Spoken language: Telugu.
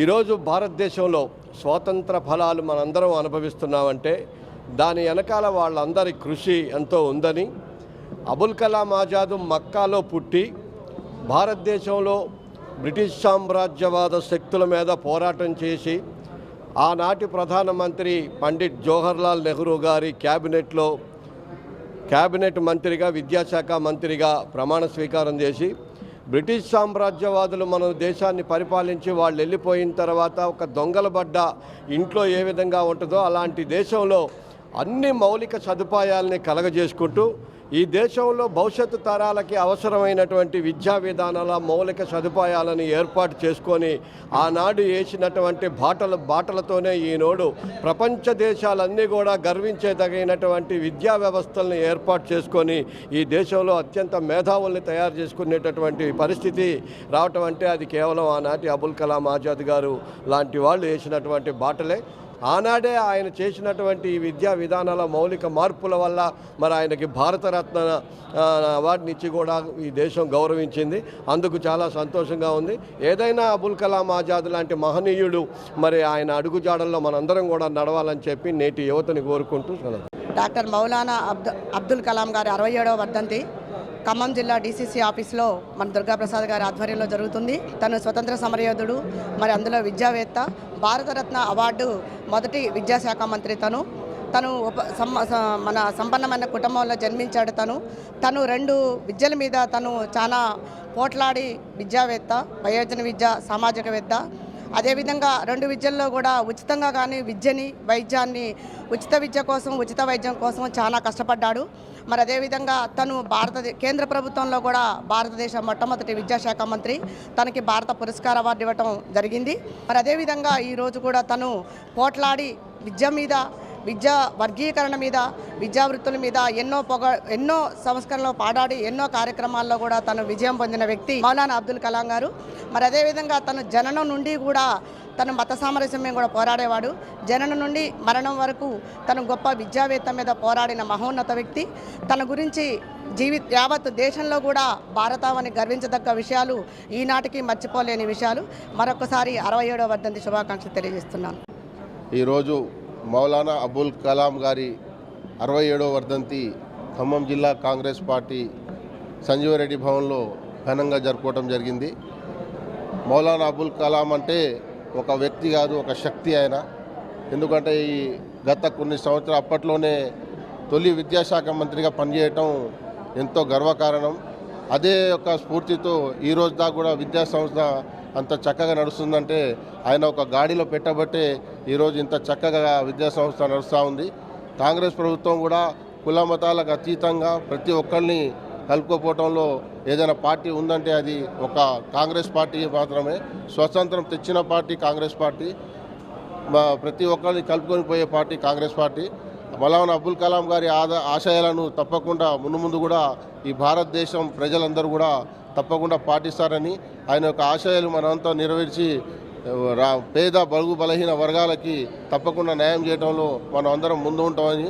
ఈరోజు భారతదేశంలో స్వాతంత్ర ఫలాలు మనందరం అనుభవిస్తున్నామంటే దాని వెనకాల వాళ్ళందరి కృషి ఎంతో ఉందని అబుల్ కలాం ఆజాద్ మక్కాలో పుట్టి భారతదేశంలో బ్రిటిష్ సామ్రాజ్యవాద శక్తుల మీద పోరాటం చేసి ఆనాటి ప్రధానమంత్రి పండిట్ జవహర్లాల్ నెహ్రూ గారి క్యాబినెట్లో క్యాబినెట్ మంత్రిగా విద్యాశాఖ మంత్రిగా ప్రమాణ స్వీకారం చేసి బ్రిటిష్ సామ్రాజ్యవాదులు మన దేశాన్ని పరిపాలించి వాళ్ళు వెళ్ళిపోయిన తర్వాత ఒక దొంగల బడ్డ ఇంట్లో ఏ విధంగా ఉంటుందో అలాంటి దేశంలో అన్ని మౌలిక సదుపాయాలని కలగజేసుకుంటూ ఈ దేశంలో భవిష్యత్తు తరాలకి అవసరమైనటువంటి విద్యా విధానాల మౌలిక సదుపాయాలను ఏర్పాటు చేసుకొని ఆనాడు వేసినటువంటి బాటల బాటలతోనే ఈనాడు ప్రపంచ దేశాలన్నీ కూడా గర్వించేదగినటువంటి విద్యా వ్యవస్థలను ఏర్పాటు చేసుకొని ఈ దేశంలో అత్యంత మేధావుల్ని తయారు చేసుకునేటటువంటి పరిస్థితి రావటం అంటే అది కేవలం ఆనాటి అబుల్ కలాం ఆజాద్ గారు లాంటి వాళ్ళు వేసినటువంటి బాటలే. ఆనాడే ఆయన చేసినటువంటి ఈ విద్యా విధానాల మౌలిక మార్పుల వల్ల మరి ఆయనకి భారతరత్న అవార్డుని ఇచ్చి కూడా ఈ దేశం గౌరవించింది. అందుకు చాలా సంతోషంగా ఉంది. ఏదైనా అబుల్ కలాం ఆజాద్ లాంటి మహనీయుడు మరి ఆయన అడుగుజాడల్లో మనందరం కూడా నడవాలని చెప్పి నేటి యువతని కోరుకుంటూ డాక్టర్ మౌలానా అబ్దు అబ్దుల్ కలాం గారి అరవై ఏడవ వర్ధంతి. ఖమ్మం జిల్లా డీసీసీ ఆఫీస్లో మన దుర్గాప్రసాద్ గారి ఆధ్వర్యంలో జరుగుతుంది. తను స్వతంత్ర సమరయోధుడు మరి అందులో విద్యావేత్త భారతరత్న అవార్డు మొదటి విద్యాశాఖ మంత్రి తను. తను ఉప సమ్మ- మన సంపన్నమైన కుటుంబంలో జన్మించాడు తను. తను రెండు విద్యల మీద తను చాలా పోట్లాడి విద్యావేత్త వయోజన విద్య సామాజికవేత్త అదేవిధంగా రెండు విద్యల్లో కూడా ఉచితంగా కానీ విద్యని వైద్యాన్ని ఉచిత విద్య కోసం ఉచిత వైద్యం కోసం చాలా కష్టపడ్డాడు. మరి అదేవిధంగా తను భారత కేంద్ర ప్రభుత్వంలో కూడా భారతదేశ మొట్టమొదటి విద్యాశాఖ మంత్రి. తనకి భారత పురస్కార అవార్డు ఇవ్వటం జరిగింది. మరి అదేవిధంగా ఈరోజు కూడా తను పోట్లాడి విద్య మీద విద్యా వర్గీకరణ మీద విద్యా వృత్తుల మీద ఎన్నో పొగ ఎన్నో సంస్కరణలు పాడాడి ఎన్నో కార్యక్రమాల్లో కూడా తను విజయం పొందిన వ్యక్తి మౌలానా అబ్దుల్ కలాం గారు. మరి అదేవిధంగా తను జననం నుండి కూడా తను మత సామరస్యం కూడా పోరాడేవాడు. జననం నుండి మరణం వరకు తను గొప్ప విద్యావేత్త మీద పోరాడిన మహోన్నత వ్యక్తి. తన గురించి జీవి యావత్ దేశంలో కూడా భారతావని గర్వించదగ్గ విషయాలు ఈనాటికి మర్చిపోలేని విషయాలు. మరొకసారి అరవై ఏడవ వర్ధంతి శుభాకాంక్షలు తెలియజేస్తున్నాను. ఈరోజు మౌలానా అబుల్ కలాం గారి అరవై ఏడవ వర్ధంతి ఖమ్మం జిల్లా కాంగ్రెస్ పార్టీ సంజీవరెడ్డి భవన్లో ఘనంగా జరుపుకోవడం జరిగింది. మౌలానా అబుల్ కలాం అంటే ఒక వ్యక్తి కాదు ఒక శక్తి ఆయన. ఎందుకంటే ఈ గత కొన్ని సంవత్సరాల అప్పట్లోనే తొలి విద్యాశాఖ మంత్రిగా పనిచేయటం ఎంతో గర్వకారణం. అదే యొక్క స్ఫూర్తితో ఈ దాకా కూడా విద్యా సంస్థ అంత చక్కగా నడుస్తుందంటే ఆయన ఒక గాడిలో పెట్టబట్టే ఈరోజు ఇంత చక్కగా విద్యా సంస్థ నడుస్తూ ఉంది. కాంగ్రెస్ ప్రభుత్వం కూడా కుల మతాలకు అతీతంగా ప్రతి ఒక్కరిని కలుపుకోపోవటంలో ఏదైనా పార్టీ ఉందంటే అది ఒక కాంగ్రెస్ పార్టీ మాత్రమే. స్వతంత్రం తెచ్చిన పార్టీ కాంగ్రెస్ పార్టీ. మా ప్రతి ఒక్కరిని కలుపుకొని పోయే పార్టీ కాంగ్రెస్ పార్టీ. మౌలానా అబుల్ కలాం గారి ఆద ఆశయాలను తప్పకుండా ముందు ముందు కూడా ఈ భారతదేశం ప్రజలందరూ కూడా తప్పకుండా పాటిస్తారని ఆయన యొక్క ఆశయాలు మనంతా నెరవేర్చి రా పేద బలుగు బలహీన వర్గాలకి తప్పకుండా న్యాయం చేయడంలో మనం అందరం ముందు ఉంటామని